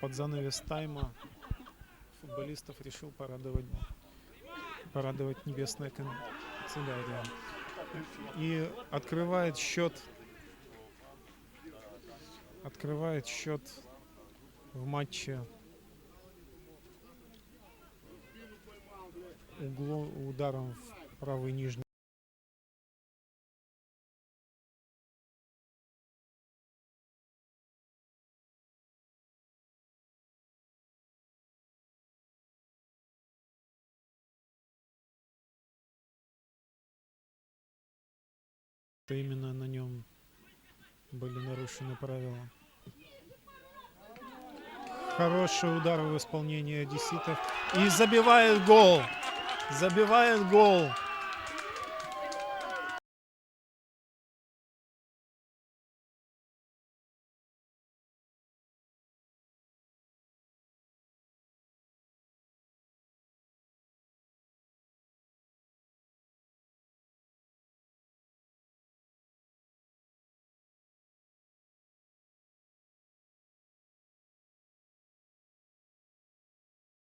под занавес тайма футболистов решил порадовать, порадовать небесная канцелярия. И открывает счет открывает счет в матче угло, ударом в правый нижний. Это именно на нем были нарушены правила. Хороший удар в исполнении одесситов. И забивает гол. Забивает гол.